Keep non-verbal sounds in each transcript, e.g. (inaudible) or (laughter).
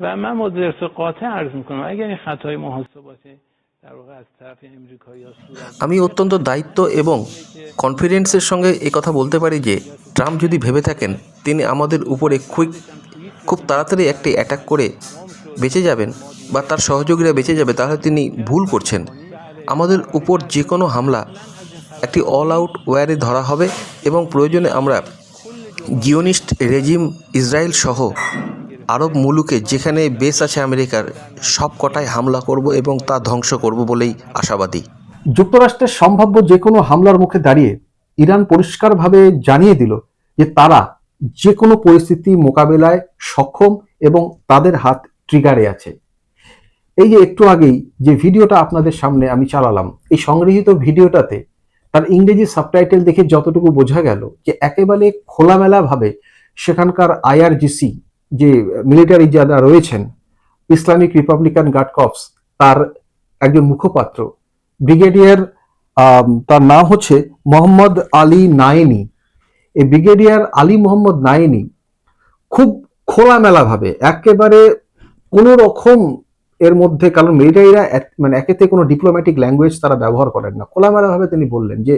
و من مدرس قاطع عرض میکنم اگر این خطای محاسبات در (laughs) واقع از طرف امریکایی صورت আমি অত্যন্ত দায়িত্ব এবং কনফিডেন্সের সঙ্গে এ কথা বলতে পারি যে ট্রাম্প যদি ভেবে থাকেন তিনি আমাদের উপরে খুব খুব তাড়াতাড়ি একটি অ্যাটাক করে বেঁচে যাবেন বা তার সহযোগীরা বেঁচে যাবে তাহলে তিনি ভুল করছেন আমাদের উপর যে কোনো হামলা একটি অল আউট ওয়ারে ধরা হবে এবং প্রয়োজনে আমরা জিওনিস্ট রেজিম ইসরায়েল সহ আরব মুলুকে যেখানে বেস আছে আমেরিকার সব কটায় হামলা করব এবং তা ধ্বংস করব বলেই আশাবাদী। যুক্তরাষ্ট্রের সম্ভাব্য যে কোনো হামলার মুখে দাঁড়িয়ে ইরান পরিষ্কারভাবে জানিয়ে দিল যে তারা যে কোনো পরিস্থিতি মোকাবেলায় সক্ষম এবং তাদের হাত ট্রিগারে আছে। এই যে একটু আগেই যে ভিডিওটা আপনাদের সামনে আমি চালালাম, এই সংগৃহীত ভিডিওটাতে তার ইংরেজি সাবটাইটেল দেখে যতটুকু বোঝা গেল যে একেবারে খোলামেলাভাবে সেখানকার আইআরজিসি যে মিলিটারি যারা রয়েছেন ইসলামিক রিপাবলিকান গার্ড কপস তার একজন মুখপাত্র ব্রিগেডিয়ার তার নাম হচ্ছে মোহাম্মদ আলী নায়েনি এই ব্রিগেডিয়ার আলী মোহাম্মদ নায়েনি খুব খোলামেলাভাবে, একেবারে কোনো রকম এর মধ্যে, কারণ মিলিটারিরা মানে একেতে কোনো ডিপ্লোম্যাটিক ল্যাঙ্গুয়েজ তারা ব্যবহার করেন না। খোলামেলাভাবে তিনি বললেন যে,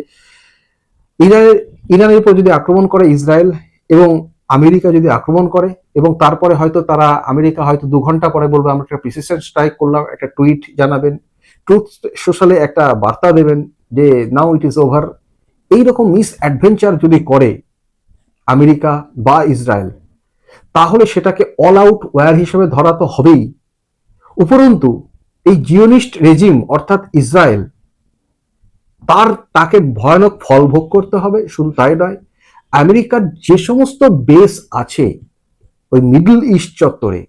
ইরানের ইরানের উপর যদি আক্রমণ করে ইসরায়েল এবং আমেরিকা যদি আক্রমণ করে এবং তারপরে হয়তো তারা আমেরিকা হয়তো দু ঘণ্টা পরে বলবে, আমরা একটা প্রিসিশন স্ট্রাইক করলাম, একটা টুইট জানাবেন ট্রুথ সোশ্যালে একটা বার্তা দেবেন যে নাও ইট ইজ ওভার এইরকম মিস অ্যাডভেঞ্চার যদি করে আমেরিকা বা ইসরায়েল, তাহলে সেটাকে অল আউট ওয়ার হিসেবে ধরা তো হবেই। উপরন্তু, এই জিওনিস্ট রেজিম অর্থাৎ ইসরায়েল, তার, তাকে ভয়ানক ফল ভোগ করতে হবে, শুধু তাই নয় আমেরিকার যে সমস্ত বেস আছে, ওই মিডল ইস্ট চত্বরে,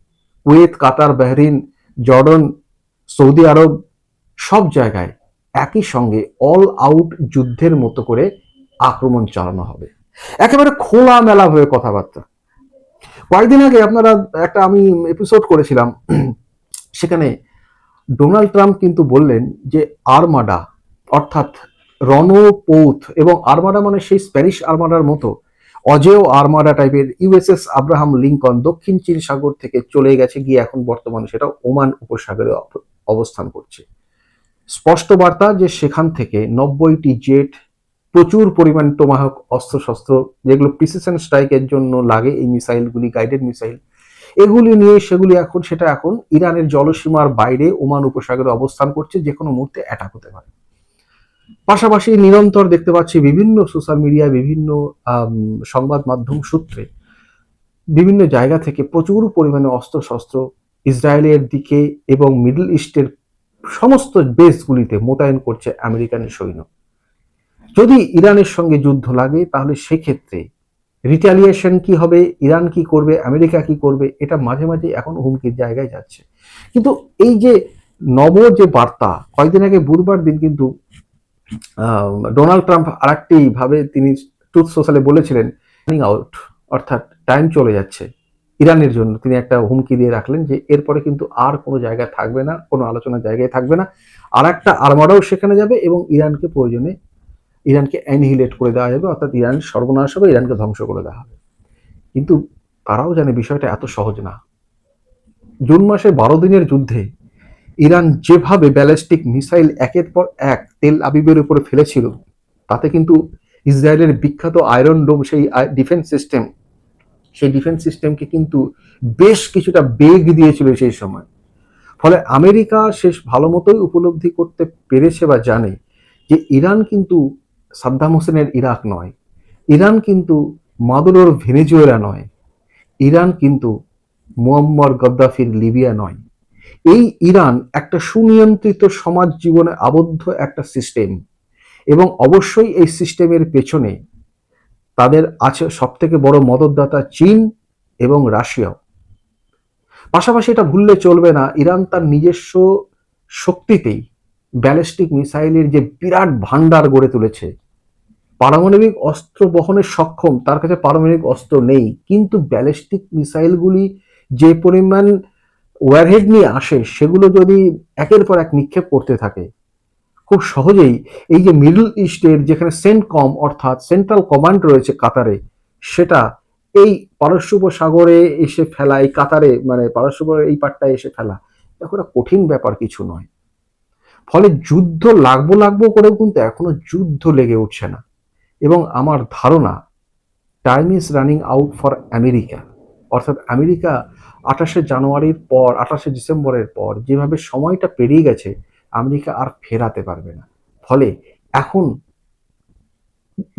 Kuwait, Qatar, Bahrain, Jordan, Saudi Arab, সব জায়গায় একই সঙ্গে অল আউট যুদ্ধের মতো করে আক্রমণ চালানো হবে। একেবারে খোলামেলা ভাবে কথাবার্তা। কয়েকদিন আগে আপনারা একটা আমি এপিসোড করেছিলাম, সেখানে ডোনাল্ড ট্রাম্প কিন্তু বললেন যে আরমাডা অর্থাৎ রণপৌথ এবং আরমাডা মানে সেই স্প্যানিশ আরমাডার মতো। অজেয় আরমাডা টাইপের ইউএসএস আব্রাহাম লিঙ্কন দক্ষিণ চীন সাগর থেকে চলে গেছে, গিয়ে এখন বর্তমানে সেটা ওমান উপসাগরে অব- অবস্থান করছে। স্পষ্ট বার্তা যে সেখান থেকে নব্বইটি জেট প্রচুর পরিমাণ টোমাহক অস্ত্রশস্ত্র, যেগুলো প্রিসিশন স্ট্রাইকের জন্য লাগে এই মিসাইলগুলি, গাইডেড মিসাইল, এগুলি নিয়ে সেগুলি এখন, সেটা এখন ইরানের জলসীমার বাইরে ওমান উপসাগরে অবস্থান করছে যে কোনো মুহূর্তে অ্যাটাক হতে পারে। পাশাপাশি নিরন্তর দেখতে পাচ্ছি বিভিন্ন সোশ্যাল মিডিয়া বিভিন্ন সংবাদ মাধ্যম সূত্রে বিভিন্ন জায়গা থেকে প্রচুর পরিমাণে অস্ত্রশস্ত্র ইসরায়েলের দিকে এবং মিডল ইস্টের সমস্ত বেসগুলিতে মোতায়েন করছে আমেরিকানের সৈন্য। যদি ইরানের সঙ্গে যুদ্ধ লাগে, তাহলে সেক্ষেত্রে রিটালিয়েশন কি হবে, ইরান কি করবে, আমেরিকা কি করবে, এটা মাঝে মাঝে এখন হুমকির জায়গায় যাচ্ছে। কিন্তু এই যে নব যে বার্তা, কয়েকদিন আগে বুধবার দিন কিন্তু ডোনাল্ড ট্রাম্প আরেকটি ভাবে তিনি টুথ সোশ্যালে বলেছিলেন আউট অর্থাৎ টাইম চলে যাচ্ছে। ইরানের জন্য তিনি একটা হুমকি দিয়ে রাখলেন যে, এরপরে কিন্তু আর কোনো জায়গায় থাকবে না, কোনো আলোচনার জায়গায় থাকবে না। আর একটা আর্মারাও সেখানে যাবে এবং ইরানকে প্রয়োজনে, ইরানকে অ্যানিহিলেট করে দেওয়া যাবে। অর্থাৎ ইরান সর্বনাশ হবে, ইরানকে ধ্বংস করে দেওয়া হবে। কিন্তু তারাও জানে বিষয়টা এত সহজ না। জুন মাসে বারো দিনের যুদ্ধে ইরান যেভাবে ব্যালিস্টিক মিসাইল একের পর এক তেল আবিবের উপরে ফেলেছিল, তাতে কিন্তু ইসরায়েলের বিখ্যাত আয়রন ডোম, সেই ডিফেন্স সিস্টেম সেই ডিফেন্স সিস্টেমকে কিন্তু বেশ কিছুটা বেগ দিয়েছিল সেই সময়। ফলে আমেরিকা শেষ ভালো মতোই উপলব্ধি করতে পেরেছে বা জানে যে ইরান কিন্তু সাদ্দাম হোসেনের ইরাক নয়, ইরান কিন্তু মাদুরোর ভেনেজুয়েলা নয়, ইরান কিন্তু মুয়াম্মার গদ্দাফির লিবিয়া নয়। এই ইরান একটা সুনিয়ন্ত্রিত সমাজ জীবনে আবদ্ধ একটা সিস্টেম এবং অবশ্যই এই সিস্টেমের পেছনে তাদের আছে সব থেকে বড় মদতদাতা চীন এবং রাশিয়াও। পাশাপাশি এটা ভুললে চলবে না, ইরান তার নিজস্ব শক্তিতেই ব্যালিস্টিক মিসাইলের যে বিরাট ভান্ডার গড়ে তুলেছে, পারমাণবিক অস্ত্র বহনে সক্ষম, তার কাছে পারমাণবিক অস্ত্র নেই, কিন্তু ব্যালিস্টিক মিসাইলগুলি যে পরিমাণ ওয়ারহেড নিয়ে আসে, সেগুলো যদি একের পর এক নিক্ষেপ করতে থাকে, খুব সহজেই এই যে মিডল ইস্টের যেখানে সেন্টকম অর্থাৎ সেন্ট্রাল কমান্ড রয়েছে কাতারে, সেটা এই পারস্য উপসাগরে এসে ফেলা এই কাতারে মানে পারস্য এই পাটটায় এসে ফেলা, এখন কঠিন ব্যাপার কিছু নয়। ফলে যুদ্ধ লাগবো লাগবো করেও কিন্তু এখনও যুদ্ধ লেগে উঠছে না। এবং আমার ধারণা time is running out for America অর্থাৎ আমেরিকা আঠাশে জানুয়ারির পর, আঠাশে ডিসেম্বরের পর যেভাবে সময়টা পেরিয়ে গেছে, আমেরিকা আর ফেরাতে পারবে না। ফলে এখন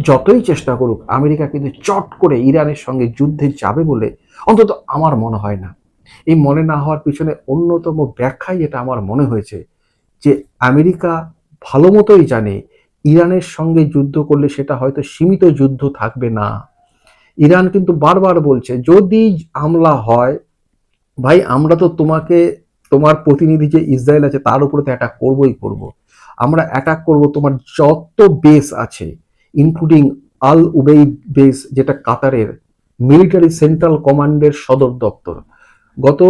যতই চেষ্টা করুক, আমেরিকা কিন্তু চট করে ইরানের সঙ্গে যুদ্ধে যাবে বলে অন্তত আমার মনে হয় না। এই মনে না হওয়ার পিছনে অন্যতম ব্যাখ্যাই এটা আমার মনে হয়েছে, যে আমেরিকা ভালো মতোই জানে ইরানের সঙ্গে যুদ্ধ করলে সেটা হয়তো সীমিত যুদ্ধ থাকবে না। ইরান কিন্তু বারবার বলছে, যদি হামলা হয়, ভাই, আমরা তো তোমাকে, তোমার প্রতিনিধি যে ইসরায়েল আছে, তার উপরে তো অ্যাটাক করবই করব। আমরা অ্যাটাক করব তোমার যত বেস আছে ইনক্লুডিং আল উবেইদ বেস যেটা কাতারের মিলিটারি সেন্ট্রাল কমান্ডের সদর দপ্তর। গত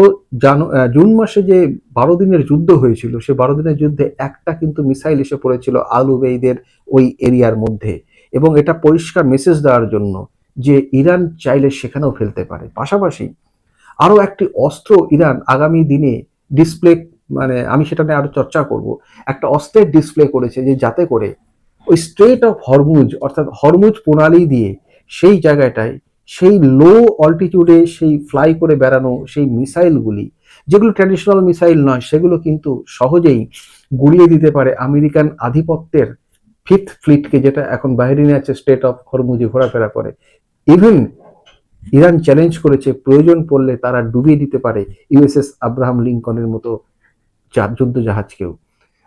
জানু জুন মাসে যে বারো দিনের যুদ্ধ হয়েছিল, সে বারো দিনের যুদ্ধে একটা কিন্তু মিসাইল এসে পড়েছিল আল উবেইদের ওই এরিয়ার মধ্যে। এবং এটা পরিষ্কার মেসেজ দেওয়ার জন্য যে ইরান চাইলে সেখানেও ফেলতে পারে। পাশাপাশি আরও একটি অস্ত্র ইরান আগামী দিনে ডিসপ্লে মানে আমি সেটা নিয়ে আরও চর্চা করব। একটা অস্ত্রের ডিসপ্লে করেছে যে যাতে করে ওই স্ট্রেট অফ হরমুজ অর্থাৎ হরমুজ প্রণালী দিয়ে সেই জায়গাটায় সেই লো অল্টিটিউডে সেই ফ্লাই করে বেড়ানো সেই মিসাইলগুলি, যেগুলো ট্র্যাডিশনাল মিসাইল নয়, সেগুলো কিন্তু সহজেই গুড়িয়ে দিতে পারে আমেরিকান আধিপত্যের ফিফথ ফ্লিটকে যেটা এখন বাহিরিনে আছে স্টেট অফ হরমুজে ঘোরাফেরা করে। ইভেন ইরান চ্যালেঞ্জ করেছে, প্রয়োজন পড়লে তারা ডুবিয়ে দিতে পারে ইউএসএস আব্রাহাম লিঙ্কনের মতো যুদ্ধ জাহাজকেও,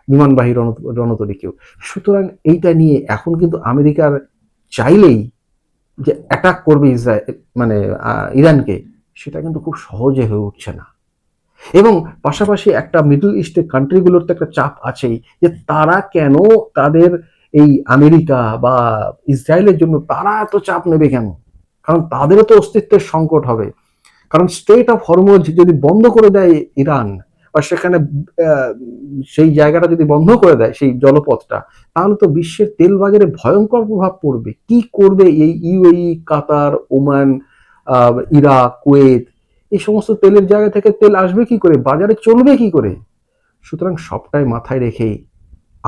বিমানবাহী রণ- রণতরীকেও। সুতরাং এইটা নিয়ে এখন কিন্তু আমেরিকার চাইলেই যে অ্যাটাক করবে ইসরায়েল মানে ইরানকে, সেটা কিন্তু খুব সহজে হয়ে উঠছে না। এবং পাশাপাশি একটা মিডল ইস্টের কান্ট্রিগুলোর তো একটা চাপ আছেই, যে তারা কেন তাদের এই আমেরিকা বা ইসরায়েলের জন্য তারা এত চাপ নেবে কেন? কারণ তাদেরও তো অস্তিত্বের সংকট হবে। কারণ স্টেট অফ হরমোজ যদি বন্ধ করে দেয় ইরান, বা সেখানে সেই জায়গাটা যদি বন্ধ করে দেয় সেই জলপথটা, তাহলে তো বিশ্বের তেল বাজারে ভয়ঙ্কর প্রভাব পড়বে। কি করবে এই UAE, Qatar, Oman Iraq, Kuwait? এই সমস্ত তেলের জায়গা থেকে তেল আসবে কি করে? বাজারে চলবে কি করে? সুতরাং সবটাই মাথায় রেখেই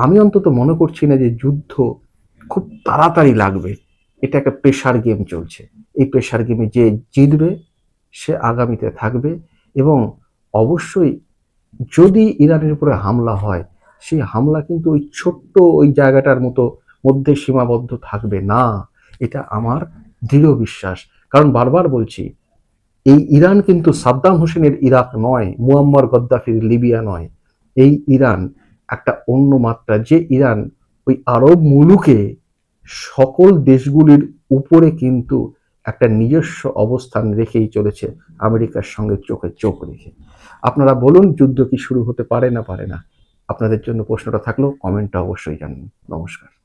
আমি অন্তত মনে করছি না যে যুদ্ধ খুব তাড়াতাড়ি লাগবে। এটা একটা প্রেশার গেম চলছে। এই প্রেশার গেমে যে জিতবে, সে আগামীতে থাকবে এবং অবশ্যই যদি ইরানের উপরে হামলা হয়, সেই হামলা কিন্তু ওই ছোট্ট ওই জায়গাটার মতো মধ্যে সীমাবদ্ধ থাকবে না। এটা আমার দৃঢ় বিশ্বাস। কারণ বারবার বলছি, এই ইরান কিন্তু সাদ্দাম হোসেনের ইরাক নয়, মুয়াম্মার গদ্দাফির লিবিয়া নয়। এই ইরান একটা অন্য মাত্রা। যে ইরান ওই আরব মুলুকে সকল দেশগুলির উপরে কিন্তু একটা নিজস্ব অবস্থান রেখেই চলেছে আমেরিকার সঙ্গে চোখে চোখ রেখে। আপনারা বলুন, যুদ্ধ কি শুরু হতে পারে না পারে না? আপনাদের জন্য প্রশ্নটা থাকলেও কমেন্টটা অবশ্যই জানুন। নমস্কার।